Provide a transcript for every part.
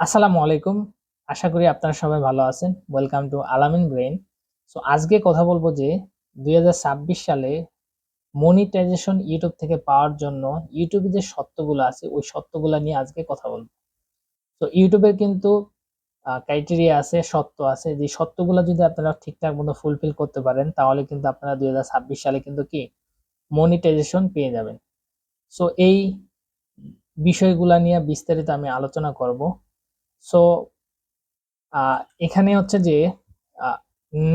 আসসালামু আলাইকুম। আশা করি আপনারা সবাই ভালো আছেন। Welcome to Alamin brain so আজকে কথা বলব যে দুই হাজার ছাব্বিশ সালে মনিটাইজেশন ইউটিউব থেকে পাওয়ার জন্য ইউটিউবে যে সত্যগুলো আছে, ওই সত্যগুলো নিয়ে আজকে কথা বলব। তো ইউটিউবের কিন্তু ক্রাইটেরিয়া আছে, সত্য আছে। যে সত্যগুলো যদি আপনারা ঠিকঠাক মতো ফুলফিল করতে পারেন, তাহলে কিন্তু আপনারা দুই হাজার ছাব্বিশ সালে কিন্তু কি? মনিটাইজেশন পেয়ে যাবেন। সো এই বিষয়গুলা নিয়ে বিস্তারিত আমি আলোচনা করব। সো এখানে হচ্ছে যে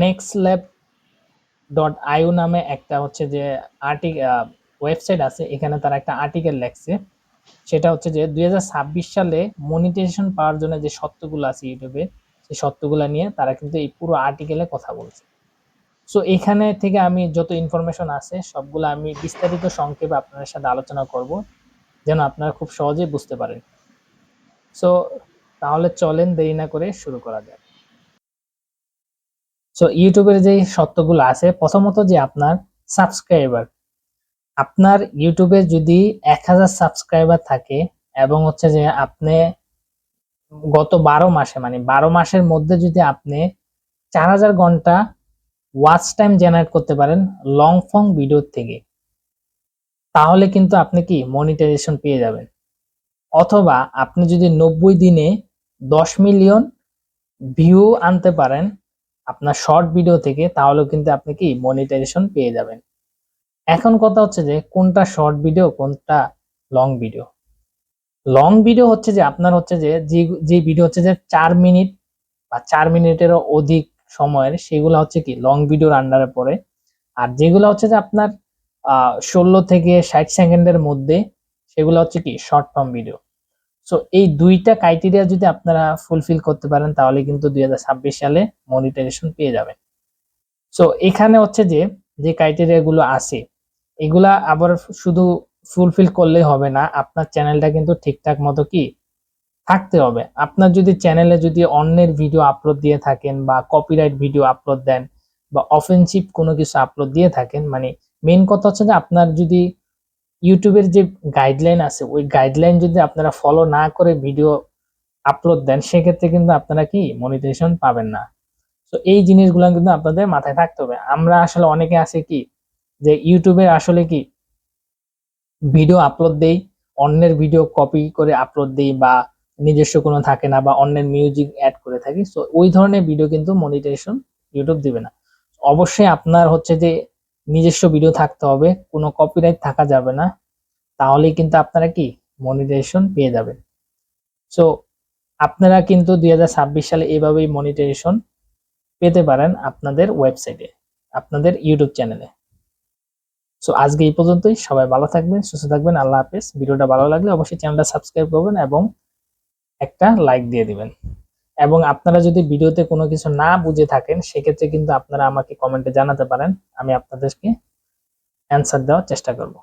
নেক্সট ল্যাব ডট আইউ নামে একটা হচ্ছে যে আর্টিক ওয়েবসাইট আছে। এখানে তারা একটা আর্টিকেল লেখছে। সেটা হচ্ছে যে দুই হাজার ছাব্বিশ সালে মনিটাইজেশন পাওয়ার জন্য যে সত্যগুলো আছে ইউটিউবে, সেই সত্যগুলো নিয়ে তারা কিন্তু এই পুরো আর্টিকেলে কথা বলছে। সো এখানে থেকে আমি যত ইনফরমেশন আছে, সবগুলো আমি বিস্তারিত সংক্ষেপে আপনাদের সাথে আলোচনা করব, যেন আপনারা খুব সহজেই বুঝতে পারেন। সো তাহলে চলেন দেরি না করে শুরু করা যাক। সো ইউটিউবের যে সত্যগুলো আছে, প্রথমত যে আপনার সাবস্ক্রাইবার আপনার ইউটিউবে যদি এক হাজার সাবস্ক্রাইবার থাকে এবং হচ্ছে যে আপনি গত বারো মাসে মানে বারো মাসের মধ্যে যদি আপনি চার হাজার ঘণ্টা ওয়াচ টাইম জেনারেট করতে পারেন লং ফং ভিডিও থেকে, তাহলে কিন্তু আপনি কি মনিটাইজেশন পেয়ে যাবেন। অথবা আপনি যদি নব্বই দিনে দশ মিলিয়ন ভিউ আনতে পারেন আপনার শর্ট ভিডিও থেকে, তাহলেও কিন্তু আপনি কি মনিটাইজেশন পেয়ে যাবেন। এখন কথা হচ্ছে যে, কোনটা শর্ট ভিডিও কোনটা লং ভিডিও লং ভিডিও হচ্ছে যে, আপনার হচ্ছে যে যে ভিডিও হচ্ছে যে চার মিনিট বা চার মিনিটেরও অধিক সময়ের, সেগুলো হচ্ছে কি লং ভিডিওর আন্ডারে পড়ে। আর যেগুলো হচ্ছে যে আপনার ষোলো থেকে ষাট সেকেন্ডের মধ্যে, সেগুলো হচ্ছে কি শর্ট ফর্ম ভিডিও সো এই দুইটা ক্রাইটেরিয়া যদি আপনারা ফুলফিল করতে পারেন, তাহলে কিন্তু দুই হাজার ছাব্বিশ সালে মনিটাইজেশন পেয়ে যাবেন। সো এখানে হচ্ছে যে যে ক্রাইটেরিয়াগুলো আছে, এগুলা আবার শুধু ফুলফিল করলে হবে না, আপনার চ্যানেলটা কিন্তু ঠিকঠাক মতো কি থাকতে হবে। আপনার যদি চ্যানেলে যদি অন্যের ভিডিও আপলোড দিয়ে থাকেন বা কপিরাইট ভিডিও আপলোড দেন বা অফেন্সিভ কোনো কিছু আপলোড দিয়ে থাকেন মানে মেন কথা হচ্ছে যে আপনার যদি ইউটিউবের যে গাইডলাইন আছে, ওই গাইডলাইন যদি আপনারা ফলো না করে ভিডিও আপলোড দেন, সেক্ষেত্রে কিন্তু আপনারা কি মনিটাইজেশন পাবেন না। তো এই জিনিসগুলো কিন্তু আপনাদের মাথায় থাকতে হবে। আমরা আসলে অনেকে আছে কি, যে ইউটিউবে আসলে কি ভিডিও আপলোড দেই, অন্যের ভিডিও কপি করে আপলোড দেই বা নিজস্ব কোনো থাকে না বা অন্যের মিউজিক অ্যাড করে থাকি। সো ওই ধরনের ভিডিও কিন্তু মনিটাইজেশন ইউটিউব দিবে না। অবশ্যই আপনার হচ্ছে যে নিজস্ব ভিডিও থাকতে হবে, কোনো কপিরাইট থাকা যাবে না, তাহলেই কিন্তু আপনারা কি মনিটাইজেশন পেয়ে যাবেন। সো আপনারা কিন্তু দুই হাজার ছাব্বিশ সালে এইভাবেই মনিটাইজেশন পেতে পারেন আপনাদের ওয়েবসাইটে আপনাদের ইউটিউব চ্যানেলে সো আজকে এই পর্যন্তই, সবাই ভালো থাকবেন, সুস্থ থাকবেন, আল্লাহ হাফেজ। ভিডিওটা ভালো লাগলে অবশ্যই চ্যানেলটা সাবস্ক্রাইব করবেন এবং একটা লাইক দিয়ে দিবেন। এবং আপনারা যদি ভিডিওতে কোনো কিছু না বুঝে থাকেন, সেক্ষেত্রে কিন্তু আপনারা আমাকে কমেন্টে জানাতে পারেন। আমি আপনাদেরকে অ্যান্সার দেওয়ার চেষ্টা করব।